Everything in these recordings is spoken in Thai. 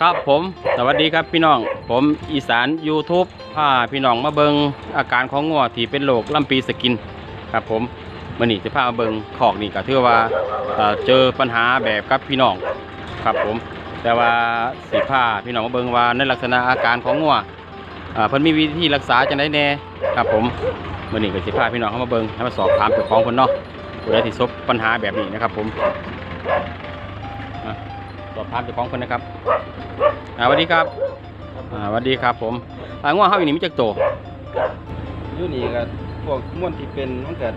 ครับผมสวัสดีครับพี่น้อง ผมอีสาน YouTube พาพี่น้องมาเบิงอาการของงัวที่เป็นโรคลำปีสกินครับผมมื่อนี้จะพามาเบิงขอกนี่ก็ถือว่าเอ่อเจอปัญหาแบบกับพี่น้องครับผม แต่ว่าสิพาพี่น้องมาเบิงว่าในลักษณะอาการของงัวอ่าเพิ่นมีวิธีรักษาจังไดแน่ครับผมมื่อนี้ก็สิพาพี่น้องเข้ามาเบิงให้มาสอบถามเจ้าของเพิ่นเนาะผู้ใดที่ประสบปัญหาแบบนี้นะครับผม สอบถามเจ้าของเพิ่นนะครับอ่าสวัสดีครับอ่าสวัสดีครับ ผมอ่าง่วงเฮาอยู่นี่มีจักโตอยู่นี่ก็พวกม้วนที่เป็นมันก็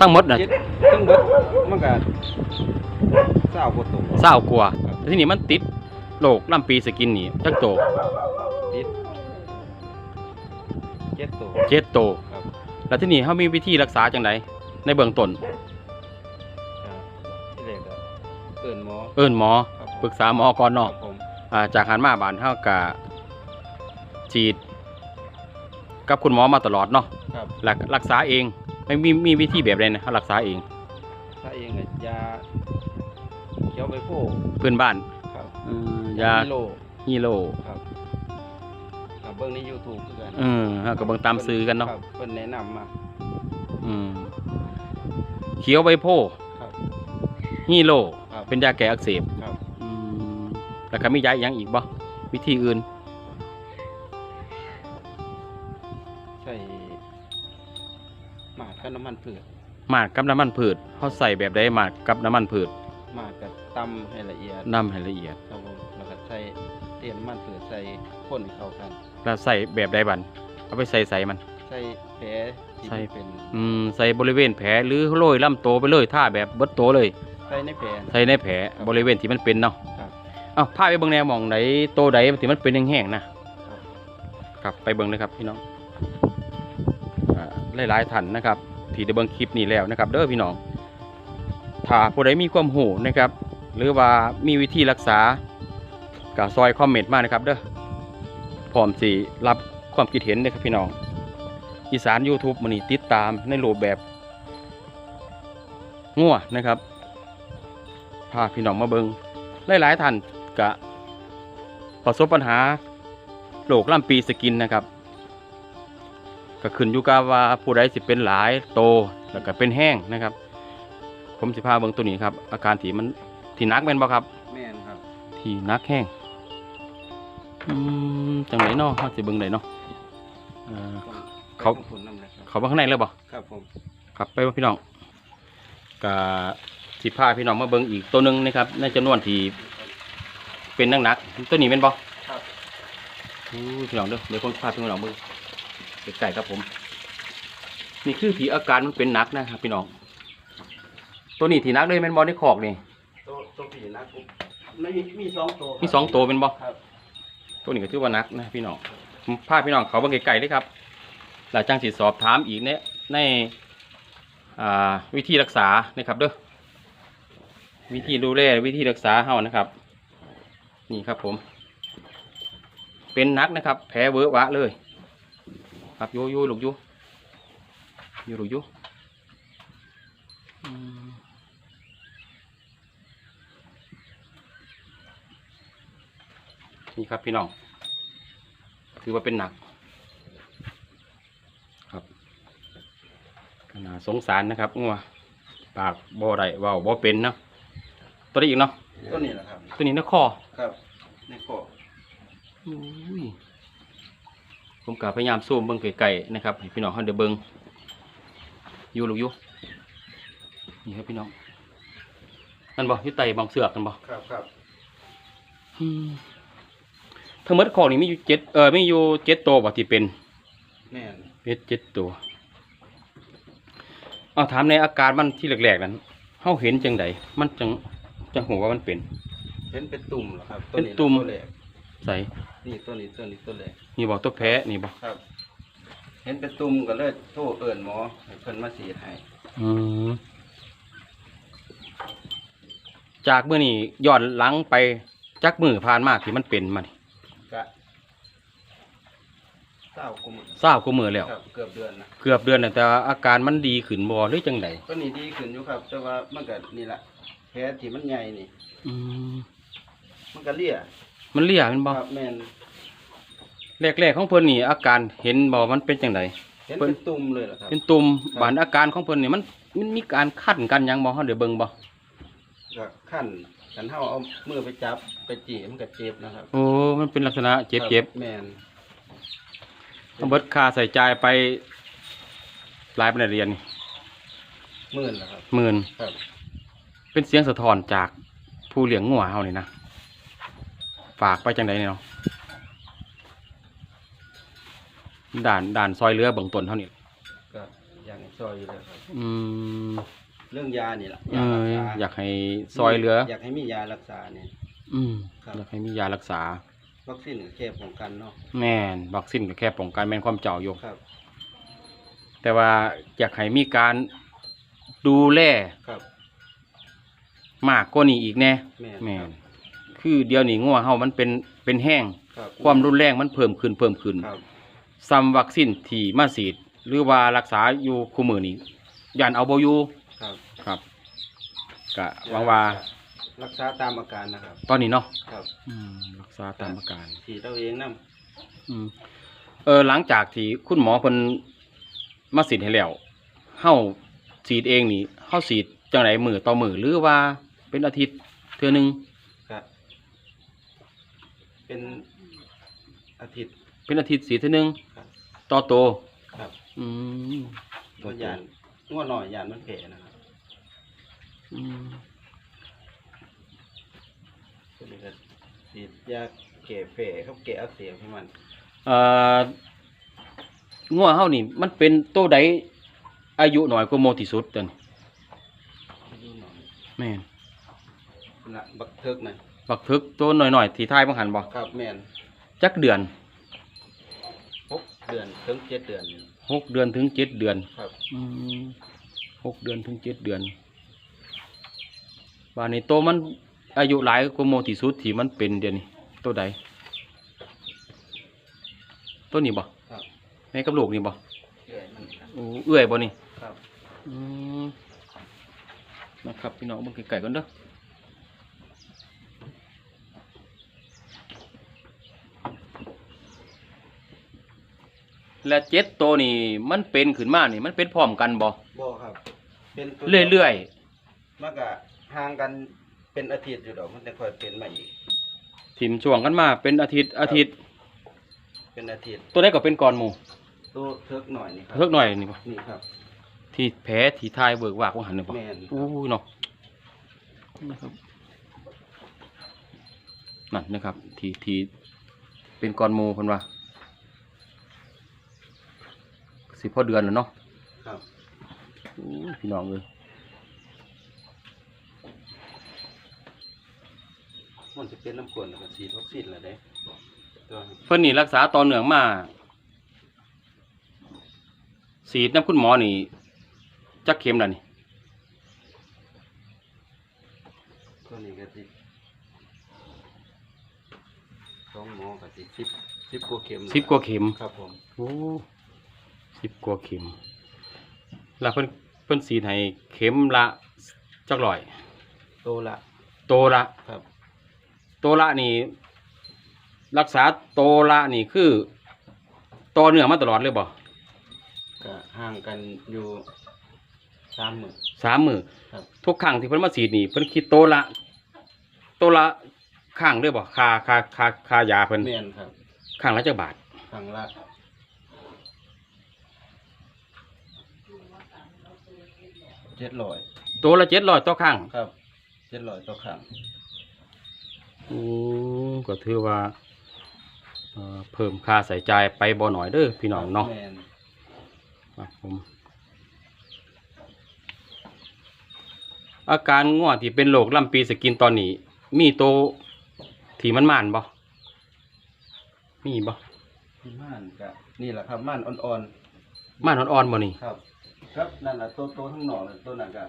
ทั้งหมดน่ะเจ็ดทั้งเบิดมันก็เศร้ากว่าตัวเศร้ากว่าแต่ที่นี่มันติดโรคลำปีสกินนี่จักโตติดเจ็ดตัว เจ็ดโต ครับ แล้วที่นี่เฮามีวิธีรักษาจังไดในเบื้องต้น เอิ้นหมอเอิ้นหมอครับปรึกษาหมอก่อนครัเนาะบผมอ่าจากหันมาบ้านเฮาก็ฉีด กับคุณหมอมาตลอดเนาะครับรักรักษาเองไม่มีมีวิธีแบบใดนะเฮารักษาเองถ้าเองก็ยาเขียวใบโพกเพื่อนบ้านครับเอ่อยาฮิโลฮีโร่ครับครับเบิ่งใน YouTube คือกันเออเฮาก็เบิ่งตามซื้อกันเนาะครับเพิ่นแนะนำมาอืมเขียวใบโพธิ์ครับฮีโร่ครับ เป็นยาแก้อักเสบครับ อืมแล้วก็มียาอีกอย่างอีกบ่วิธีอื่น ใส่หมากกับน้ำมันพืชหมาดกับน้ำมันพืชเขาใส่แบบใดหมาดกับน้ำมันพืชหมากกับตำให้ละเอียดน้ำให้ละเอียด ครับผมแล้วก็ใส่เตียนมันเผือใส่ข้นให้เข้ากัน แล้วใส่แบบใดบันเอาไปใส่ใส่มัน ใส่แผลที่ใส่มันเป็นอืมใส่บริเวณแผลหรือโรยลำโตวไปเลยท่าแบบเบิดโตวเลย ใส่ในแผล ใส่ในแผลบริเวณที่มันเป็นเนาะครับเอ้าพาไปเบิ่งแนวหมองไหนโตวใดที่มันเป็นแห้งๆนะครับ ครับไปเบิ่งเลยครับพี่น้องอ่าหลายๆท่านนะครับ ที่ได้เบิ่งคลิปนี้แล้วนะครับ เด้อพี่น้อง ถ้าผู้ใดมีความหูนะครับ หรือว่ามีวิธีรักษาก็ซอยคอมเมนต์มานะครับเด้อพร้อมสิรับความคิดเห็นนะครับพี่น้อง อีสาน YouTube มันนี่ติดตามในรูปแบบงัวนะครับ พาพี่น้องมาเบิงหลายๆท่านกะประสบปัญหาโรคลำปีสกินนะครับ ก็ขึ้นอยู่กับว่าผู้ใดสิเป็นหลายโตแล้วก็เป็นแห้งนะครับ ผมสิพาเบิงตัวนี้ครับ อาการที่มันที่หนักแม่นบ่ครับแม่นครับ ที่หนักแห้งอืมจังไหนเนาะเฮาสิเบิ่งได้เนาะเอ่อ เขาใส่ผงน้ำเลยครับเขาไปข้างในเลยบ่ครับผม ครับไปว่าพี่น้องกับ สิพาพี่น้องมาเบิ่งอีกตัวหนึ่งนะครับในจำนวนที่เป็นนักหนักๆตัวนี้เป็นบ่ครับอู้พี่น้องเด้อเดี๋ยวผมพาพี่น้องเบิ่งใกล้ๆครับผม นี่คือที่อาการมันเป็นหนักนะครับ พี่น้อง ตัวนี้ที่หนักเลยแม่นบ่ในคอกนี่ตัวตัวผีนะผมไม่มีมีสองตัวครับมีสองตัวเป็นบ่ครับตัวนี้ก็ถือว่าหนักนะพี่น้องผมพาพี่น้องเขาเบิ่งไกลๆเลยครับหลังจากสิสอบถามอีกในในอ่าวิธีรักษานะครับเด้อ วิธีดูแลวิธีรักษาเฮานะครับ นี่ครับผม เป็นนักนะครับ แผลเวอะวะเลย ครับโยโย่ลูกโยโยลูกยอืมนี่ครับพี่น้องถือว่าเป็นหนัก ครับขนาดสงสารนะครับงัวปากบ่อได้เว้าบ่เป็นเนาะ ตัวนี้อีกเนาะตัวนี้แหละครับ ตัวนี้นะคอครับในข้ออุ้ยผมกะพยายามซูมเบิ่งไกลๆนะครับให้พี่น้องเขาเดี๋ยวเบิ่งอยู่ลูกอยู่นี่ครับพี่น้องนั่นบ่อยู่ไตบางเสือกกันบ่ครับครับอืมทั้งหมดของนี่มีอยู่เจ็ดเออมีอยู่เจ็ดตัวบ่ที่เป็นแม่นเป็ดเจ็ดตัวเอาถามในอาการมันที่แรกๆนั้นเฮาเห็นจังไดมันจัง จังหัวว่ามันเป็น เห็นเป็นตุ่มเหรอครับเป็นตุ่ม ตัวแรกใส่นี่ตัวนี้ตัวนี้ตัวแรกนี่บอกตัวแพ้นี่บอกครับ เห็นเป็นตุ่มก็เลยโทรเอิ้นหมอให้เพิ่นมาสีดให้อืมจากเมื่อนี้ย้อนหลังไปจักมือผ่านมาที่มันเป็นมานี่กะเศร้ากุมอเศร้ากูมือแล้ว ครับเกือบเดือนนะเกือบเดือนแล้วแต่ว่าอาการมันดีขึ้นบ่หรือจังไดก็นี่ดีขึ้นอยู่ครับ แต่ว่ามันก็นี่แหละ แผลที่มันใหญ่นี่ อืมมันก็เลี่ยมันเลี่ยแมันบ่ครับแม่นแรกๆของเพิ่นนี่อาการเห็นบ่มันเป็นจังได เห็นเพิ่เป็น นตุ่มเลยเหรอครับ เป็นตุ่มครับ บานอาการของเพิ่นนี่มันมันมีการคั้นกันหยังบ่เฮาเดี๋ยวเบิ่งบ่ก็ขั้นกันเฮาเอามือไปจับไปจีมันก็เจ็บนะครับโอ้มันเป็นลักษณะเจ็บครับเจ็บแม่นเอาเบิดค่าใส่จ่ายไปหลายปานใดเรียนนี่หมื่นนะครับ หมื่นครับ เป็นเสียงสะท้อนจากผู้เลี้ยงงัวเฮานี่นะ ฝากไปจังไดเนี่ยเนาะด่านด่านซอยเรือเบื้องต้นเท่านี้ก็อย่างซอยอยู่เลยครับอืมเรื่องยานี่แหละเอยารักอษาอยากให้ซอยเรือ อยากให้มียารักษาเนี่ย อืมครับ อยากให้มียารักษา วัคซีนก็แค่ป้องกันเนาะแม่นวัคซีนก็แค่ป้องกันแม่นความเจ้าอยู่ครับ แต่ว่าอยากให้มีการดูแลครับ มากกว่านี้อีกแน่แม่นแม่ครันบคือเดี๋ยวนี้งัวเฮามันเป็นเป็นแห้งครับความรุนแรงมันเพิ่มขึ้นเพิ่มขึ้นครับซ้ำวัคซีนที่มาฉีด หรือว่ารักษาอยู่คู่มือนี้ยานเอาบ่อยู่ครับครับก็หวังว่ารักษาตามอาการนะครับ ตอนนี้เนาะครับอืมรักษาตามอาการฉีดเอาเองนํอืมเออหลังจากที่คุณหมอเพิ่นมาฉีดให้แล้วเฮาฉีดเองนี่เฮาฉีดจังไดมือต่อมือหรือว่า เป็นอาทิตย์เทื่อหนึงครับเป็นอาทิตย์เป็นอาทิตย์ฉีดเทื่อหนึงครับ ต่อโตครับอืมตัวยานงัวหน่อยยานมันแผลนะครับอืมก็เลยก็ฉีดยาแก้แผลครับแก้อักเสบให้มันเอ่องัวเฮานี่ มันเป็นโตใดอายุน้อยกว่าโมที่สุดจังดูหน่อยแม่น นะบักเทิกหน่อยบักทึกตัวหน่อยๆที่ทายบังหันบ่ครับแม่นจักเดือนหกเดือนถึงเจ็ดเดือนหกเดือนถึงเจ็ดเดือนครับ อืมหกเดือนถึงเจ็ดเดือนบานนี้โตมันอายุหลายกว่าโมที่สุดที่มันเป็นเดี๋ยวนี้ตัวใดตัวนี้บ่ครับแม่กับลูกนี่บ่เอื่อยมันครับโอ้เอื้อยบ่นี่ ครับ อืมนะครับพี่น้องเบิ่งไก่ๆกันเด้อ และเจ็ดตัวนี่มันเป็นขึ้นมานี่ มันเป็นพร้อมกันบ่บ่ครับ เป็นตัวเรื่อยมันก็ห่างกันเป็นอาทิตย์อยู่ดอกมันจะค่อยเป็นมาอีก ๆถิ่มช่วงกันมา เป็นอาทิตย์อาทิตย์ เป็นอาทิตย์ตัวได้ก็เป็นก่อนหมู่ตัวเทิกหน่อยนี่ครับเทิกหน่อยนี่บ่นี่ครับ ที่แผลที่ทายเบิกวากว่าหันนี่บ่แม่น อู้ยเนาะนะครับนั่นนะครับ ที่ที่เป็นก่อนหมู่เพิ่นว่า สิพอเดือนแล้วเนาะครับอู้ยพี่น้องเอ้ยมันจะเป็นน้ำกรดแล้วก็ฉีดวัคซีนแล้วเด้ตัวเพิ่นนี่รักษาต่อเนื่องมาฉีดน้ำคุณหมอนี่จักเข็มแล้วนี่ตัวนี้ก็สิสองหมอก็สิสิบสิบกว่าเข็มสิบกว่าเข็ม ครับผม โอ้ สิบกว่าเข็ม แล้วเพิ่นเพิ่นฉีดให้เข็มละจักร้อย โตละ โตละครับ โตละนี่ รักษาโตละนี่คือต่อเนื่องมาตลอดเลยบ่ก็ห่างกันอยู่สามหมื่น สามมือครับ ทุกครั้งที่เพิ่นมาฉีดนี่เพิ่นคิดโตละ โตละข้างเลยบ่ค่าค่าค่าค่ายาเพิ่นแม่นครับข้างละจักบาทครั้งละ เจ็ดร้อยโตละเจ็ดร้อยต่อครั้งครับเจ็ดร้อยต่อครั้งโอ้ก็ถือว่าเอ่อเพิ่มค่าใส่ใจายไปบ่หน่อยเด้อพี่น้องเนาะ แม่นครับผมอาการง่วที่เป็นโรคลำปีสกินตอนนี้ มีโตวที่มันม่านบ่มีบ่ที่ม่านก็นี่แหละครับม่านอ่อนม่านอ่อนๆบ่นี่ๆครับ ครับนั่นแหละตัวโตทั้งหนอกเลยตัวนั้นก็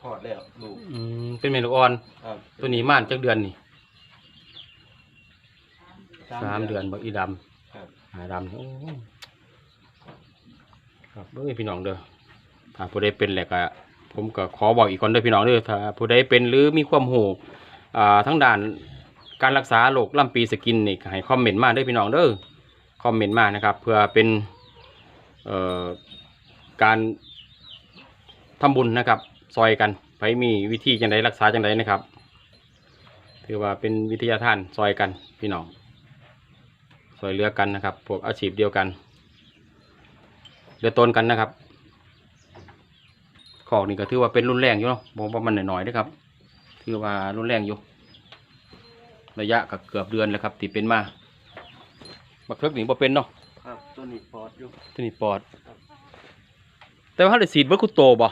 พอดแล้วลูกอืมเป็นเมนูอ่อน ครับตัวนี้ม่านจักเดือนนี่สามเดือนบ่อีดำครับหาดำโอ้ครับเบิ่งให้พี่น้องเด้อถ้าผู้ใดเป็นแหละก็ผมก็ขอบอกอีกคนเด้อพี่น้องเด้อถ้าผู้ใดเป็นหรือมีความหูอ่าทั้งด้านการรักษาโรคลำปีสกินนี่ก็ให้คอมเมนต์มาเด้อพี่น้องเด้อคอมเมนต์มานะครับ เพื่อเป็นเอ่อ การทำบุญนะครับ ซอยกันไปมีวิธีจังไดรักษาจังไดนะครับ ถือว่าเป็นวิทยาทานซอยกันพี่น้องซอยเหลือกันนะครับ พวกอาชีพเดียวกันเดือตนกันนะครับขอกนี่ก็ถือว่าเป็นรุ่นแรงอยู่เนาะบอกว่ามันหน่อยๆนะครับ ถือว่ารุ่นแรงอยู่ ระยะก็เกือบเดือนแล้วครับที่เป็นมาบักเทิกนี่บ่เป็นเนาะครับตัวนี้ปอดอยู่ตัวนี้ปอด แต่ว่าเขาได้ฉีดเบิร์คุโตบ่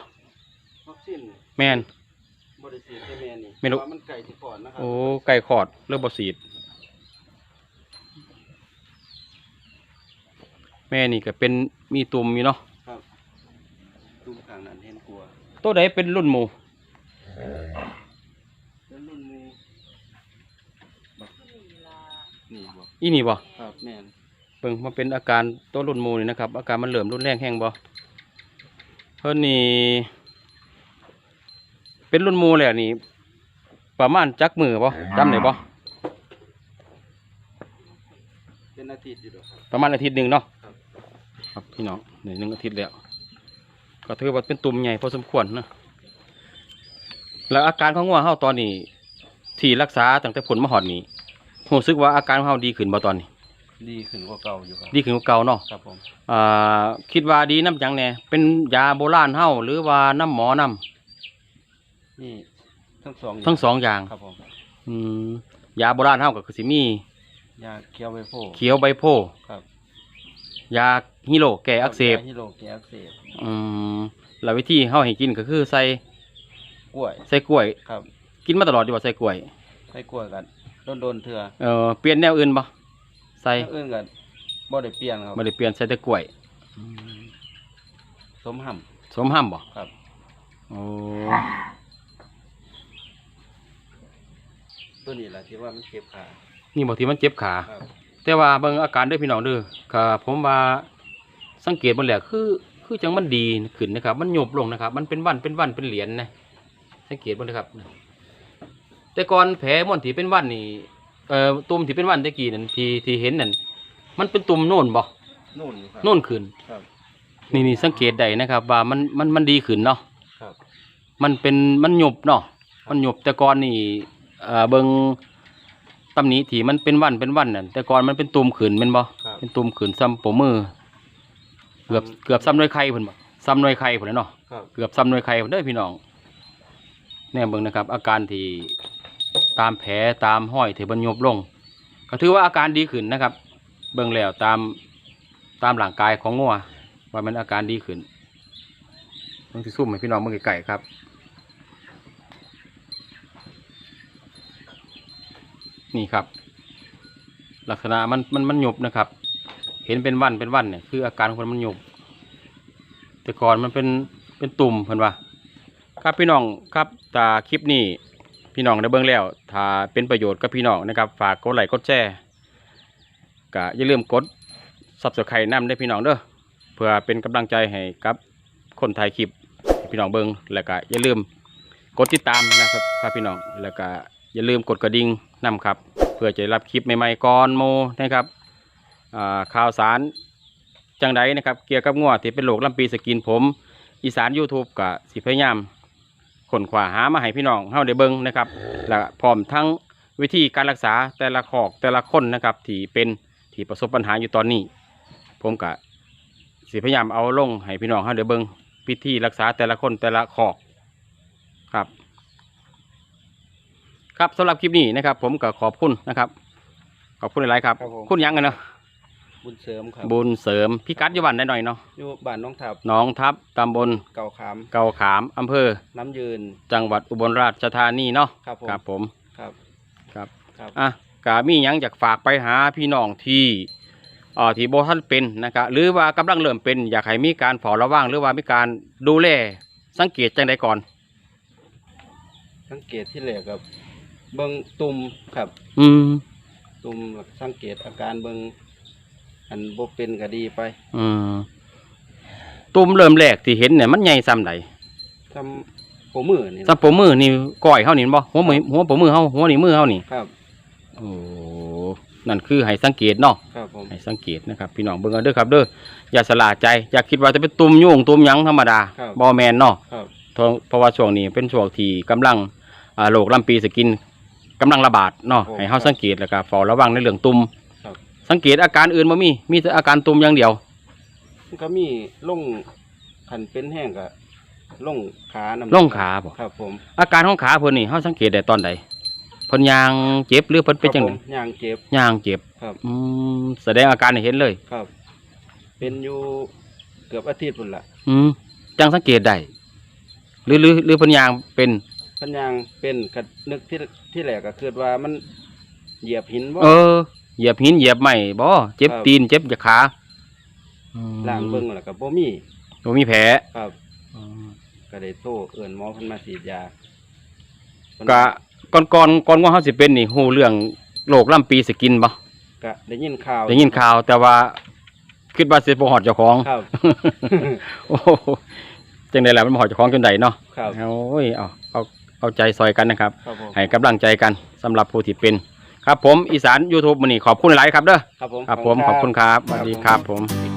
วัคซีนแม่น บริสีให้แม่นี่ไม่รู้ เพาะว่ามันไก่ที่ปอดนะครัโอ้ไก่ขอดเริ่มบ่ฉีด แม่นี่ก็เป็นมีตุ่มอยู่เนาะครับตุ้มข้างนั้นเห็นกลัวตัวใดเป็นรุ่นหมูแล้วรุ่นนี้บักนี่บ่อีนี่บ่ครับแม่นเบิ่งมันเป็นอาการตัวรุ่นหมูนี่นะครับ อาการมันเหลื่อมรุนแรงแห้งบ่ เพิ่นนี่เป็นรุ่นหมูแล้วนี่ ประมาณจักมือบ่จำได้บ่เป็นอาทิตย์อยู่ดอกครับ ประมาณอาทิตย์หนึ่งเนาะครับ ครับพี่น้องหนึ่งหนึ่งอาทิตย์แล้วก็ถือว่าเป็นตุ่มใหญ่พอสมควรนะแล้วอาการของงัวเฮาตอนนี้ ที่รักษาตั้งแต่ผลมาหอดนี้รู้สึกว่าอาการของเฮาดีขึ้นบ่ตอนนี้ ดีขึ้นกว่าเก่าอยู่ครับดีขึ้นกว่าเก่าเนาะครับผมอ่าคิดว่าดีน้ำจังแน่เป็นยาโบราณเฮาหรือว่าน้ำหมอน้นี่ทั้งสองำทั้งสองอย่างครับผมอืมยาโบราณเฮาก็คือสิมียาเคี้ยวไวโพเขียวใบโพธิ์ครับยาฮิโรแก้อักเสบยาฮิโรแก้อักเสบอืมแล้ววิธีเฮาให้กินก็คือใส่กล้วยใส่กล้วย ครับกินมาตลอดดีกว่าใส่กล้วยให้กล้วยกันโดนๆเถื่อเออเปลี่ยนแนวอื่นบ่ใส่อย่างอื่นกันบ่ได้เปลี่ยนครับบ่ได้เปลี่ยนใส่แต่กล้วย สมห่สมห้ำบ่ำครับ โอ้ตัวนี้แหละที่ว่ามันเจ็บขานี่บ่ที่มันเจ็บขา ครับ แต่ว่าเบิ่งอาการเด้อพี่น้องเด้อก็ผมว่าสังเกตเบิ่งแล้วคือ คือจังมันดีขึ้นนะครับ มันหยบลงนะครับ มันเป็นวันเป็นวันเป็นเหรียญนะสังเกตเบิ่งนะครับ แต่ก่อนแผลมันที่เป็นวันนี่ เอ่อตุ่มที่เป็นวันตะกี้นั่นที่ที่เห็นนั่นมันเป็นตุ่มโน่นบ่นู่นอยู่ครับ โน่นขึ้นครับ นี่นี่สังเกตได้นะครับ ว่ามันมันมันดีขึ้นเนาะครับ มันเป็นมันหยบเนาะมันหยบแต่ก่อนนี่เอ่อเบิงตำหนิที่มันเป็นวันเป็นวันน่ะแต่ก่อนมันเป็นตุ่มขืนเป็นบ่ครับ เป็นตุ่มขืนซ้ำปมือเกือบเกือบซ้ำหน่วยไข่พุ่นบ่ซ้ำหน่วยไข่พุ่นน่ะเนาะ ครับ เกือบซ้ำหน่วยไข่พุ่นเด้อพี่น้องแน่เบิ่งนะครับ อาการที่ ตามแผลตามห้อยที่มันยบลง ก็ถือว่าอาการดีขึ้นนะครับ เบิ่งแล้วตามตามร่างกายของงัวว่ามันอาการดีขึ้นต้องสิซุ่มให้พี่น้องเบิ่งไก่ครับ นี่ครับ ลักษณะมันมันมันหยบนะครับ เห็นเป็นวันเป็นวันเนี่ยคืออาการของมันมันหยบแต่ก่อนมันเป็นเป็นตุ่มเพิ่นว่าครับพี่น้องครับตาคลิปนี้ พี่น้องได้เบิ่งแล้ว ถ้าเป็นประโยชน์กับพี่น้องนะครับฝากกดไลค์กดแชร์ก็อย่าลืมกด subscribe นำได้พี่น้องเด้อเพื่อเป็นกำลังใจให้กับคนถ่ายคลิปพี่น้องเบิ่งแล้วก็อย่าลืมกดติดตามนะครับครับพี่น้องแล้วก็อย่าลืมกดกระดิ่งนํครับ เพื่อจะได้รับคลิปใหม่ๆก่อนโมนะครับข่าวสารจังใดนะครับ เกี่ยวกับงัวที่เป็นโรคลำปีสกินผม อีสาน YouTube กับสิพยายาม ค้นคว้าหามาให้พี่น้องเฮาได้เบิ่งนะครับและพร้อมทั้งวิธีการรักษาแต่ละขอกแต่ละคนนะครับ ที่เป็นที่ประสบปัญหาอยู่ตอนนี้ ผมก็สิพยายามเอาลงให้พี่น้องเฮาได้เบิ่งวิธีรักษาแต่ละคนแต่ละขอกครับ ครับสำหรับคลิปนี้นะครับ ผมก็ขอบคุณนะครับ ขอบคุณหลายๆครับ ครับผม คุณหยังกันเนาะ บุญเสริมครับบุญเสริมพิกัดอยู่บ้านได้หน่อยเนาะอยู่บ้านน้องทับหน้องทับตำบลเก่าขามเก่าขามอำเภอ น้ำยืน จังหวัดอุบลราชธานีเนาะครับผมครับผมครับครับครับอะกามีหยังอยากฝากไปหาพี่น้องที่อ่าที่โบท่านเป็นนะครับหรือว่ากำลังเริ่มเป็นอยากให้มีการเฝ้าระวังหรือว่ามีการดูแลสังเกตจังใดก่อน สังเกตที่แรกกับเบิ่งตุ่มครับ อืม ตุ่มสังเกตอาการเบิ่ง อันบ่เป็นก็ดีไปอืมตุ่มเริ่มแรกที่เห็นเนี่ยมันใหญ่ซ้ำใดทซ้ำโปมือนี่ซับโปมือนี่ก้อยเฮานี่บ่หัวมือหัวโปมือเฮาหัวนี่มือเฮานี่ครับ โอ้นั่นคือให้สังเกตเนาะ ครับผม ให้สังเกตนะครับพี่น้องเบิ่งเอาเด้อครับเด้ออย่าสลาดใจอย่าคิดว่าจะเป็นตุ่มยุ่งตุ่มหยังธรรมดาครับบ่แม่นเนาะครับ เพราะเพราะว่าช่วงนี้เป็นช่วงที่กำลังอ่าโรคลำปีสกินกำลังระบาดเนาะให้เฮาสังเกตแล้วก็เฝ้าระวังในเรื่องตุ่มครับ สังเกตอาการอื่นบ่มี มีแต่อาการตุ่มอย่างเดียวมันก็มีลงคันเป็นแห้งก็ลงขานำลงขาบ่ครับ ผม อาการของขาเพิ่นนี่เฮาสังเกตได้ตอนใดเพิ่นยางเจ็บหรือเพิ่นเป็นจังคไดรับผมย่างเจ็บ ยางเจ็บครับ อืมแสดงอาการให้เห็นเลย ครับ เป็นอยู่เกือบอาทิตย์พุ่นละอืมจังสังเกตได้หรือหรือหรือเพิ่นยางเป็นพันยางเป็นก็นึกที่ที่แรกก็คือว่ามันเหยียบหินบ่เออ เหยียบหินเหยียบไม้บ่เจ็บครับ ตีนเจ็บจากขาอืมล่างเบิ่งแล้วก็บ่มีบ่มีแผลครับ อืมก็ได้โทรเอิ้นหมอเพิ่นมาฉีดยาเพิ่นกะก่อนก่อนก่อนว่าเฮาสิเป็นนี่ฮู้เรื่องโรคลำปีสกินบ่ก็ได้ยินข่าวได้ยินข่าวแต่ว่าคิดว่าสิบ่ฮอดเจ้าของ ครับ โอ้โหจังได๋ล่ะมันบ่ฮอดเจ้าของจนใดเนาะครับโอ้ยเอาเอาเอาใจซอยกันนะครับ ครับผมให้กำลังใจกันสำหรับผู้ที่เป็น ครับผมอีสาน YouTube มื้อนี้ขอบคุณหลายๆครับเด้อครับผม ครับผมขอบคุณครับสวัสดีครับผม